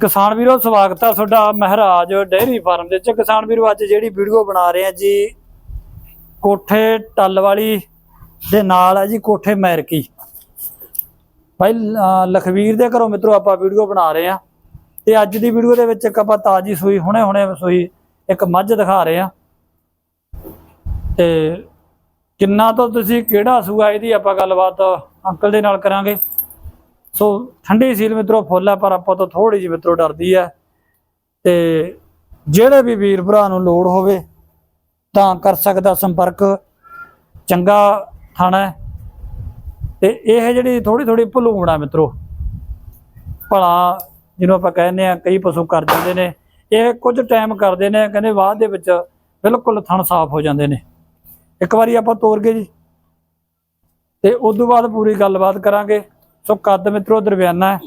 ਕਿਸਾਨ ਵੀਰੋ, ਸਵਾਗਤ ਹੈ ਤੁਹਾਡਾ ਮਹਾਰਾਜ ਡੇਅਰੀ ਫਾਰਮ ਦੇ ਵਿੱਚ। ਕਿਸਾਨ ਵੀਰੋ, ਅੱਜ ਜਿਹੜੀ ਵੀਡੀਓ ਬਣਾ ਰਹੇ ਆ ਜੀ, ਕੋਠੇ ਟੱਲ ਵਾਲੀ ਦੇ ਨਾਲ ਹੈ ਜੀ, ਕੋਠੇ ਮੈਰਕੀ। ਭਾਈ ਲਖਵੀਰ ਦੇ ਘਰੋਂ ਮਿੱਤਰੋ, ਆਪਾਂ ਵੀਡੀਓ ਬਣਾ ਰਹੇ ਆ ਤੇ ਅੱਜ ਦੀ ਵੀਡੀਓ ਦੇ ਵਿੱਚ ਇੱਕ ਆਪਾਂ ਤਾਜੀ ਸੂਈ ਹੁਣੇ ਹੁਣੇ ਸੂਈ ਇੱਕ ਮੱਝ ਦਿਖਾ ਰਹੇ ਆ ਤੇ ਕਿੰਨਾ ਤੋਂ ਤੁਸੀਂ, ਕਿਹੜਾ ਸੂਆ ਇਹਦੀ ਆਪਾਂ ਗੱਲਬਾਤ ਅੰਕਲ ਦੇ ਨਾਲ ਕਰਾਂਗੇ। ਸੋ ਠੰਡੀ ਸੀਲ ਮਿੱਤਰੋ, ਫੁੱਲ ਹੈ ਪਰ ਆਪਾਂ ਤੋਂ ਥੋੜੀ ਜਿਹੀ ਮਿੱਤਰੋ ਡਰਦੀ ਹੈ ਤੇ ਜਿਹੜੇ ਵੀ ਵੀਰ ਭਰਾ ਨੂੰ ਲੋੜ ਹੋਵੇ, ਤਾਂ ਕਰ ਸਕਦਾ ਸੰਪਰਕ। ਚੰਗਾ ਥਾਣਾ ਹੈ। ਤੇ ਇਹ ਜਿਹੜੀ ਥੋੜੀ ਥੋੜੀ ਭਲੂਣ ਆ ਮਿੱਤਰੋ, ਭਲਾ ਜਿਹਨੂੰ ਆਪਾਂ ਕਹਿੰਦੇ ਆ, ਕਈ ਪਸ਼ੂ ਕਰ ਜਾਂਦੇ ਨੇ। ਇਹ ਕੁਝ ਟਾਈਮ ਕਰਦੇ ਨੇ, ਕਹਿੰਦੇ ਬਾਅਦ ਦੇ ਵਿੱਚ ਬਿਲਕੁਲ ਥਣ ਸਾਫ਼ ਹੋ ਜਾਂਦੇ ਨੇ। ਇੱਕ ਵਾਰੀ ਆਪਾਂ ਤੋਰ ਗਏ ਜੀ। ਤੇ ਉਸ ਤੋਂ ਬਾਅਦ ਪੂਰੀ ਗੱਲਬਾਤ ਕਰਾਂਗੇ। ਸੋ ਕੱਦ ਮਿੱਤਰੋ ਦਰਮਿਆਨਾ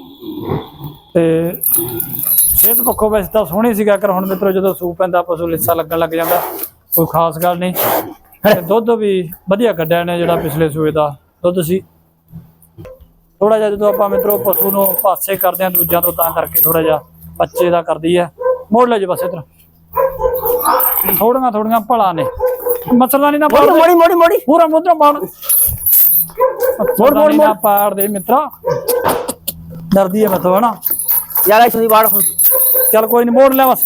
ਤੇ ਸਿਹਤ ਪੱਖੋਂ ਵੈਸੇ ਤਾਂ ਸੋਹਣੀ ਸੀਗਾ ਕਰ ਹੁਣ ਮਿੱਤਰੋ ਜਦੋਂ ਸੂ ਪੈਂਦਾ ਪਸ਼ੂ ਲਿੱਸਾ ਲੱਗਣ ਲੱਗ ਜਾਂਦਾ ਕੋਈ ਖਾਸ ਗੱਲ ਨਹੀਂ। ਤੇ ਦੁੱਧ ਵੀ ਵਧੀਆ ਕੱਢਿਆ ਨੇ ਜਿਹੜਾ ਪਿਛਲੇ ਸੂਏ ਦਾ ਦੁੱਧ ਸੀ। ਥੋੜਾ ਜਿਹਾ ਜਦੋਂ ਆਪਾਂ ਮਿੱਤਰੋ ਪਸ਼ੂ ਨੂੰ ਪਾਸੇ ਕਰਦੇ ਆ ਦੂਜਿਆਂ ਤੋਂ ਤਾਂ ਕਰਕੇ ਥੋੜਾ ਜਿਹਾ ਬੱਚੇ ਦਾ ਕਰਦੀ ਹੈ। ਮੋੜ ਲੈ ਜੀ ਬਸ ਇਧਰ। ਥੋੜੀਆਂ ਥੋੜੀਆਂ ਭਲਾ ਨੇ। ਮਸਲਾ ਨਹੀਂ ਨਾ। ਮੋੜੀ ਮੋੜੀ ਮੋੜੀ ਪੂਰਾ ਮੁੱਦਰਾ ਪਾੜ ਮੋੜ ਮੋੜ ਮੋੜ ਪਾੜ ਦੇ ਮਿੱਤਰਾ। ਡਰਦੀ ਹੈ ਮੈਥੋਂ ਹਨਾ? ਯਾਰ ਇਸ ਦੀ ਬਾੜ ਹੁਣ। ਚੱਲ ਕੋਈ ਨਹੀਂ ਮੋੜ ਲੈ ਬਸ।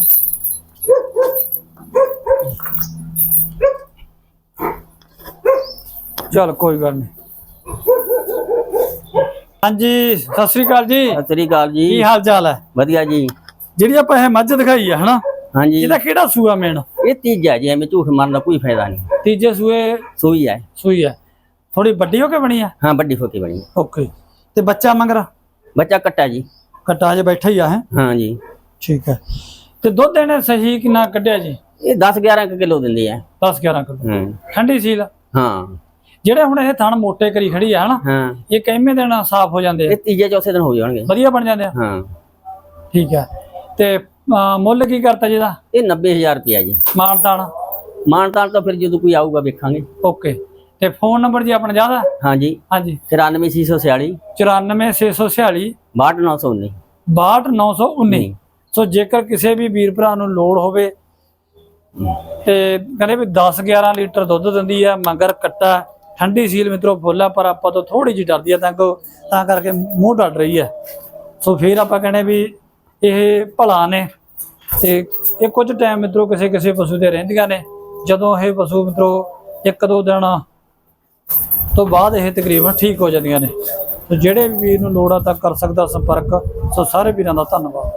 ਚੱਲ ਕੋਈ ਗੱਲ ਨਹੀਂ ਹਾਂਜੀ ਸਤਿ ਸ੍ਰੀ ਅਕਾਲ ਜੀ। ਸਤਿ ਸ੍ਰੀ ਅਕਾਲ ਕੀ ਜੀ ਹਾਲ ਚਾਲ ਹੈ? ਵਧੀਆ ਜੀ। ਜਿਹੜੀ ਆਪਾਂ ਇਹ ਮੱਝ ਦਿਖਾਈ ਹੈ ਹਨਾ? ਹਾਂਜੀ। ਇਹਦਾ ਕਿਹੜਾ ਸੂਆ ਮੇਨ? ਇਹ ਤੀਜਾ ਜੀ ਐਵੇਂ ਝੂਠ ਮਾਰਨ ਦਾ ਕੋਈ ਫਾਇਦਾ ਨਹੀਂ। ਤੀਜੇ ਸੂਏ ਸੂਈ ਹੈ। ਸੂਈ ਹੈ। ਥੋੜੀ ਵੱਡੀ ਹੋ ਕੇ ਬਣੀ ਹੈ ਹਾਂ ਵੱਡੀ ਫੋਕੀ ਬਣੀ। ਓਕੇ ਤੇ ਬੱਚਾ ਮੰਗਰਾ ਬੱਚਾ ਕੱਟਾ ਜੀ। ਕਟਾ ਜੇ ਬੈਠਾ ਹੀ ਆ ਹੈ? ਹਾਂ ਜੀ। ਠੀਕ ਹੈ। ਤੇ ਦੁੱਧ ਇਹਨੇ ਸਹੀ ਕਿੰਨਾ ਕੱਢਿਆ ਜੀ? ਇਹ 10 11 ਕਿਲੋ ਦਿੰਦੀ ਹੈ 10 11 ਕਿਲੋ। ਠੰਡੀ ਸੀਲ ਹਾਂ। ਜਿਹੜੇ ਹੁਣ ਇਹ ਥਣ ਮੋਟੇ ਕਰੀ ਖੜੀ ਆ ਹਨਾ? ਹਾਂ। ਇਹ ਕਿੰਨੇ ਦਿਨ ਸਾਫ਼ ਹੋ ਜਾਂਦੇ ਆ? ਇਹ ਤੀਜੇ ਚੌਥੇ ਦਿਨ ਹੋ ਜਾਣਗੇ। ਵਧੀਆ ਬਣ ਜਾਂਦੇ ਆ? ਹਾਂ। ਠੀਕ ਹੈ। ਤੇ ਅਹ, ਮੁੱਲ ਕੀ ਕਰਤਾ ਜਿਹਦਾ ਇਹ 90000 ਰੁਪਿਆ ਜੀ। ਮਾਨਤਾਨ ਮਾਨਤਾਨ ਤਾਂ ਫਿਰ ਜਦੋਂ ਕੋਈ ਆਊਗਾ ਵੇਖਾਂਗੇ। ਓਕੇ ਤੇ ਫੋਨ ਨੰਬਰ ਜੀ ਆਪਣਾ ਜ਼ਿਆਦਾ? ਹਾਂ ਜੀ ਹਾਂਜੀ 94646 94646 62919 62919 ਸੋ ਜੇਕਰ ਕਿਸੇ ਵੀ ਵੀਰ ਭਰਾ ਨੂੰ ਲੋੜ ਹੋਵੇ ਤੇ ਕਹਿੰਦੇ ਵੀ 10 11 ਲੀਟਰ ਦੁੱਧ ਦਿੰਦੀ ਆ ਮਗਰ ਕੱਟਾ ਠੰਡੀ ਸੀਲ ਮਿੱਤਰੋ ਫੁੱਲਾ ਪਰ ਆਪਾਂ ਤੋਂ ਥੋੜੀ ਜਿਹੀ ਡਰਦੀ ਆ ਤਾਂ ਕੋ ਤਾਂ ਕਰਕੇ ਮੂੰਹ ਡਰ ਰਹੀ ਹੈ ਸੋ ਫਿਰ ਆਪਾਂ ਕਹਿੰਦੇ ਵੀ ਇਹ ਭਲਾ ਨੇ। ਤੇ ਇਹ ਕੁਝ ਟਾਈਮ ਮਿੱਤਰੋ ਕਿਸੇ ਕਿਸੇ ਪਸ਼ੂ ਦੇ ਰਹਿੰਦੀਆਂ ਨੇ। ਜਦੋਂ ਇਹ ਪਸ਼ੂ ਮਿੱਤਰੋ ਇੱਕ ਦੋ ਦਿਨ ਤੋਂ ਬਾਅਦ ਇਹ ਤਕਰੀਬਨ ਠੀਕ ਹੋ ਜਾਂਦੀਆਂ ਨੇ। ਜਿਹੜੇ ਵੀ ਵੀਰ ਨੂੰ ਲੋੜ ਆ ਤਾਂ ਕਰ ਸਕਦਾ ਸੰਪਰਕ। ਸੋ ਸਾਰੇ ਵੀਰਾਂ ਦਾ ਧੰਨਵਾਦ।